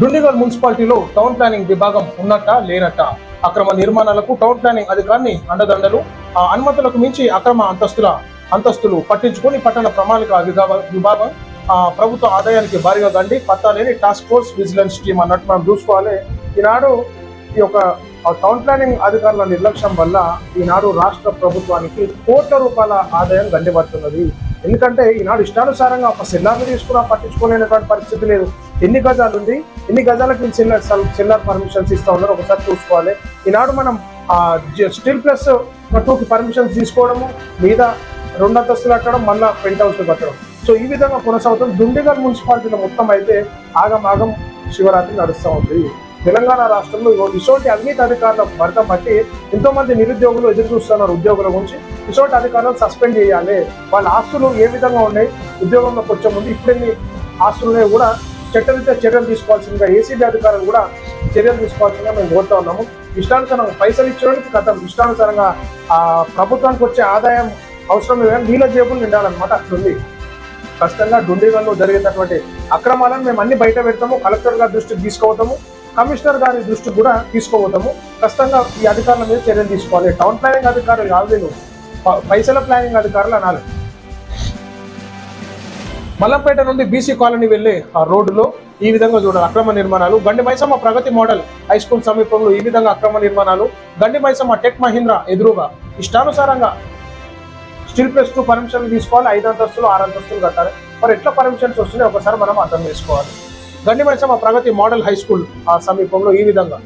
దుండిగల్ మున్సిపాలిటీలో town planning విభాగం ఉన్నట్ట లేనట్ట అక్రమ నిర్మాణాలకు టౌన్ ప్లానింగ్ అధికారిని అండదండలు. ఆ అనుమతులకు మించి అక్రమ అంతస్తుల అంతస్తులు పట్టించుకొని పట్టణ ప్రణాళిక విభాగం ఆ ప్రభుత్వ ఆదాయానికి భారీగా గండి పత్తా లేని టాస్క్ ఫోర్స్ విజిలెన్స్ టీమ్ అన్నట్టు మనం చూసుకోవాలి. ఈనాడు ఈ యొక్క టౌన్ ప్లానింగ్ అధికారుల నిర్లక్ష్యం వల్ల ఈనాడు రాష్ట్ర ప్రభుత్వానికి కోట్ల రూపాయల ఆదాయం గండిపడుతున్నది ఎందుకంటే ఈనాడు ఇష్టానుసారంగా ఒక సెల్లార్ని తీసుకున్నా పట్టించుకోలేనటువంటి పరిస్థితి లేదు. ఎన్ని గజాలు ఉంది? ఎన్ని గజాలకు వీళ్ళు చిల్లర్ చిల్లర్ పర్మిషన్స్ ఇస్తా ఉన్నారు ఒకసారి చూసుకోవాలి. ఈనాడు మనం స్టీల్ ప్లస్ టూకి పర్మిషన్స్ తీసుకోవడము మీద రెండు అంతస్తులు కట్టడం మళ్ళా పెంట్ హౌస్ కట్టడం. సో ఈ విధంగా కొనసాగుతుంది. దుండిగల్ మున్సిపాలిటీలో మొత్తం అయితే ఆగమాగం శివరాత్రి నడుస్తూ ఉంది. తెలంగాణ రాష్ట్రంలో ఇటువంటి అవినీతి అధికారుల భర్త బట్టి ఎంతో మంది నిరుద్యోగులు ఎదురు చూస్తున్నారు ఉద్యోగుల గురించి. ఇటువంటి అధికారులను సస్పెండ్ చేయాలి. వాళ్ళ ఆస్తులు ఏ విధంగా ఉన్నాయి? ఉద్యోగంలోకి వచ్చే ముందు ఇప్పుడు ఆస్తులున్నాయి కూడా చట్టరీత్యా చర్యలు తీసుకోవాల్సిందిగా ఏసీబీ అధికారులు కూడా చర్యలు తీసుకోవాల్సిందిగా మేము కోరుతా ఉన్నాము. ఇష్టానుసారంగా పైసలు ఇచ్చడానికి కథం. ఇష్టానుసారంగా ఆ ప్రభుత్వానికి వచ్చే ఆదాయం అవసరం లేదని నీళ్ళ వీళ్ళ జేబులు నిండాలన్నమాట అట్లుంది ఖచ్చితంగా డుండిగల్లో జరిగేటటువంటి అక్రమాలను మేము అన్ని బయట పెడతాము కలెక్టర్ గారి దృష్టికి తీసుకుపోతాము కమిషనర్ గారి దృష్టికి కూడా తీసుకుపోతాము. ఖచ్చితంగా ఈ అధికారుల మీద చర్యలు తీసుకోవాలి. టౌన్ ప్లానింగ్ అధికారులు కాదు ప- పైసల ప్లానింగ్ అధికారులు అనాలి. మల్లంపేట నుండి బీసీ కాలనీ వెళ్ళే ఆ రోడ్డులో ఈ విధంగా చూడాలి అక్రమ నిర్మాణాలు. Gandi Maisamma Pragati model high school సమీపంలో ఈ విధంగా అక్రమ నిర్మాణాలు. గండి మైసమ్మ టెక్ మహీంద్రా ఎదురుగా ఇష్టానుసారంగా స్టీల్ ప్లస్ టూ పర్మిషన్లు తీసుకోవాలి. ఐదు అంతస్తులు ఆరు అంతస్తులు కట్టాలి. మరి ఎట్లా పర్మిషన్స్ వస్తున్నాయి ఒకసారి మనం అర్థం చేసుకోవాలి. Gandi Maisamma Pragati model high school ఆ సమీపంలో ఈ విధంగా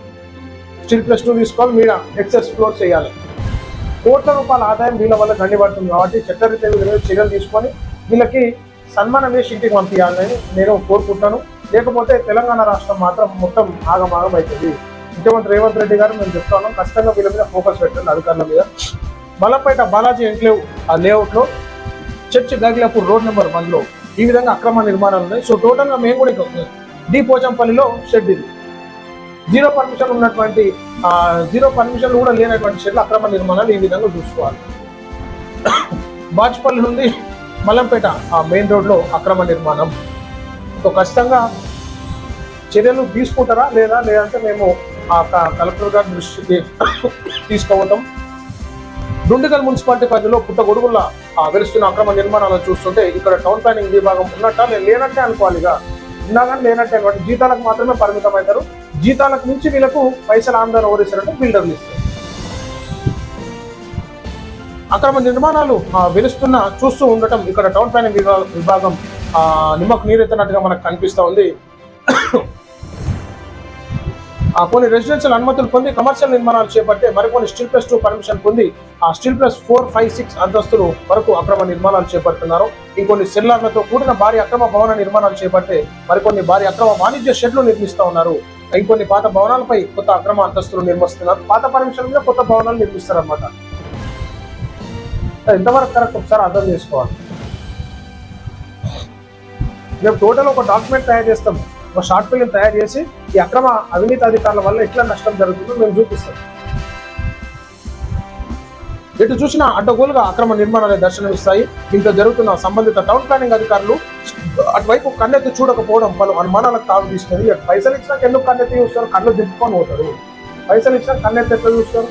స్టీల్ ప్లస్ టూ తీసుకోవాలి. మీద ఎక్సెస్ ఫ్లోర్ చేయాలి. కోట్ల రూపాయల ఆదాయం వీళ్ళ వల్ల గండి పడుతుంది కాబట్టి చట్టరీత్యా చర్యలు తీసుకొని వీళ్ళకి సన్మానం చేసి ఇంటికి పంపించాలని నేను కోరుకుంటాను లేకపోతే తెలంగాణ రాష్ట్రం మాత్రం మొత్తం ఆగమాగం అవుతుంది ముఖ్యమంత్రి రేవంత్ రెడ్డి గారు మేము చెప్తాను ఖచ్చితంగా వీళ్ళ మీద ఫోకస్ పెట్టండి అధికారుల మీద. బలపేట బాలాజీ ఎంక్లేవ్ ఆ లేఅవుట్లో చర్చి గగిలాపూర్ రోడ్ నెంబర్ వన్లో ఈ విధంగా అక్రమ నిర్మాణాలు ఉన్నాయి. సో టోటల్గా మేము కూడా ఇక్కడ డి పోచంపల్లిలో షెడ్ ఇది. జీరో పర్మిషన్ ఉన్నటువంటి జీరో పర్మిషన్ కూడా లేనటువంటి షెడ్లు అక్రమ నిర్మాణాలు ఈ విధంగా చూసుకోవాలి. బాచ్పల్లి నుండి మల్లంపేట ఆ మెయిన్ రోడ్లో అక్రమ నిర్మాణం. సో ఖచ్చితంగా చర్యలు తీసుకుంటారా లేదా లేదంటే మేము ఆ కలెక్టర్ గారి దృష్టికి తీసుకోవటం. దుండిగల్ మున్సిపాలిటీ పరిధిలో పుట్టగొడుగుల ఆ, వెలుస్తున్న అక్రమ నిర్మాణాలను చూస్తుంటే ఇక్కడ టౌన్ ప్లానింగ్ విభాగం ఉన్నట్ట నేను లేనట్టే అనుకోవాలిగా. ఉన్నా కానీ లేనట్టే అనుకోవాలి జీతాలకు మాత్రమే పరిమితం అవుతారు జీతాలకు మించి వీళ్ళకు పైసలు ఆందోళన ఓడిస్తారంటే బిల్డర్లు ఇస్తారు. అక్రమ నిర్మాణాలు వెలుస్తున్న చూస్తూ ఉండటం ఇక్కడ టౌన్ ప్లానింగ్ విభా- విభాగం నిమ్మకు నీరెత్తినట్టుగా మనకు కనిపిస్తూ ఉంది. ఆ కొన్ని రెసిడెన్షియల్ అనుమతులు పొంది కమర్షియల్ నిర్మాణాలు చేపట్టే మరికొన్ని స్టీల్ ప్లస్ టూ పర్మిషన్ పొంది ఆ steel plus four five six అంతస్తులు వరకు అక్రమ నిర్మాణాలు చేపడుతున్నారు. ఇంకొన్ని సెల్లార్లతో కూడిన భారీ అక్రమ భవన నిర్మాణాలు చేపట్టే మరికొన్ని భారీ అక్రమ వాణిజ్య షెడ్లు నిర్మిస్తూ ఉన్నారు. ఇంకొన్ని పాత భవనాలపై కొత్త అక్రమ అంతస్తులు నిర్మిస్తున్నారు. పాత పర్మిషన్ మీద కొత్త భవనాలు నిర్మిస్తారు అన్నమాట ఎంతవరకు కరెక్ట్ ఒకసారి అర్థం చేసుకోవాలి. మేము టోటల్ ఒక డాక్యుమెంట్ తయారు చేస్తాం. ఒక షార్ట్ ఫిల్మ్ తయారు చేసి ఈ అక్రమ అవినీతి అధికారుల వల్ల ఎట్లా నష్టం జరుగుతుందో మేము చూపిస్తాం. ఎటు చూసినా అడ్డగోలుగా అక్రమ నిర్మాణాలు దర్శనమిస్తాయి. ఇంత జరుగుతున్న సంబంధిత టౌన్ ప్లానింగ్ అధికారులు అటువైపు కన్నెత్తి చూడకపోవడం పలు అనుమానాలకు తాగు తీస్తుంది. పైసలు ఇచ్చినాక ఎందుకు కన్నెత్తి చూస్తారు? కళ్ళు దింపుకొని పోతారు. పైసలు ఇచ్చినా కన్నెత్తి ఎట్లా చూస్తారు?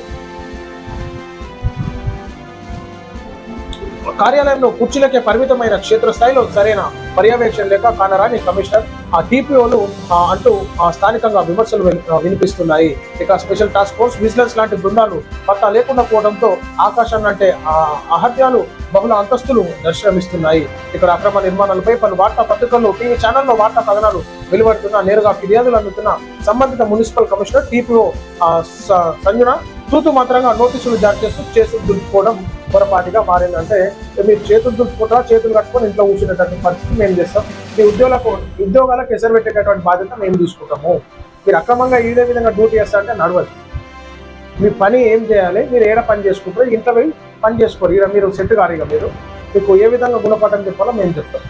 కార్యాలయంలో కుర్చీలకే పరిమితమైన క్షేత్రస్థాయిలో సరైన పర్యవేక్షణ లేక కానరాని కమిషనర్ ఆ టీపీఓలు అంటూ ఆ, స్థానికంగా విమర్శలు విని- వినిపిస్తున్నాయి. ఇక స్పెషల్ టాస్క్ ఫోర్స్ విజిలెన్స్ లాంటి బృందాలు పత్తా లేకుండా పోవడంతో ఆకాశాన్ని అంటే అహత్యాలు బహుళ అంతస్తులు దర్శనమిస్తున్నాయి. ఇక్కడ అక్రమ నిర్మాణాలపై పలు వార్తా పత్రికల్లో టీవీ ఛానల్లో వార్తా కథనాలు వెలువడుతున్న నేరుగా ఫిర్యాదులు అందుతున్న సంబంధిత మున్సిపల్ కమిషనర్ టీపీఓ సంజన తూతు మాత్రంగా నోటీసులు జారీ చేస్తూ చేసి దులుపుకోవడం పొరపాటుగా మారిందంటే మీరు చేతులు దులుపుకుంటారా? చేతులు కట్టుకొని ఇంట్లో కూర్చునేటటువంటి పరిస్థితి మేము చేస్తాం. మీ ఉద్యోగాలకు ఉద్యోగాలకు ఎసరు పెట్టేటటువంటి బాధ్యత మేము తీసుకుంటాము. మీరు అక్రమంగా ఇదే విధంగా డ్యూటీ చేస్తారంటే నడవదు. మీ పని ఏం చేయాలి? మీరు ఏడ పని చేసుకుంటారో? ఇంట్లో పోయి పని చేసుకోరు. ఇక మీరు సెట్ కారు ఇక మీరు. మీకు ఏ విధంగా గుణపాఠం చెప్పాలో మేము చెప్తాం.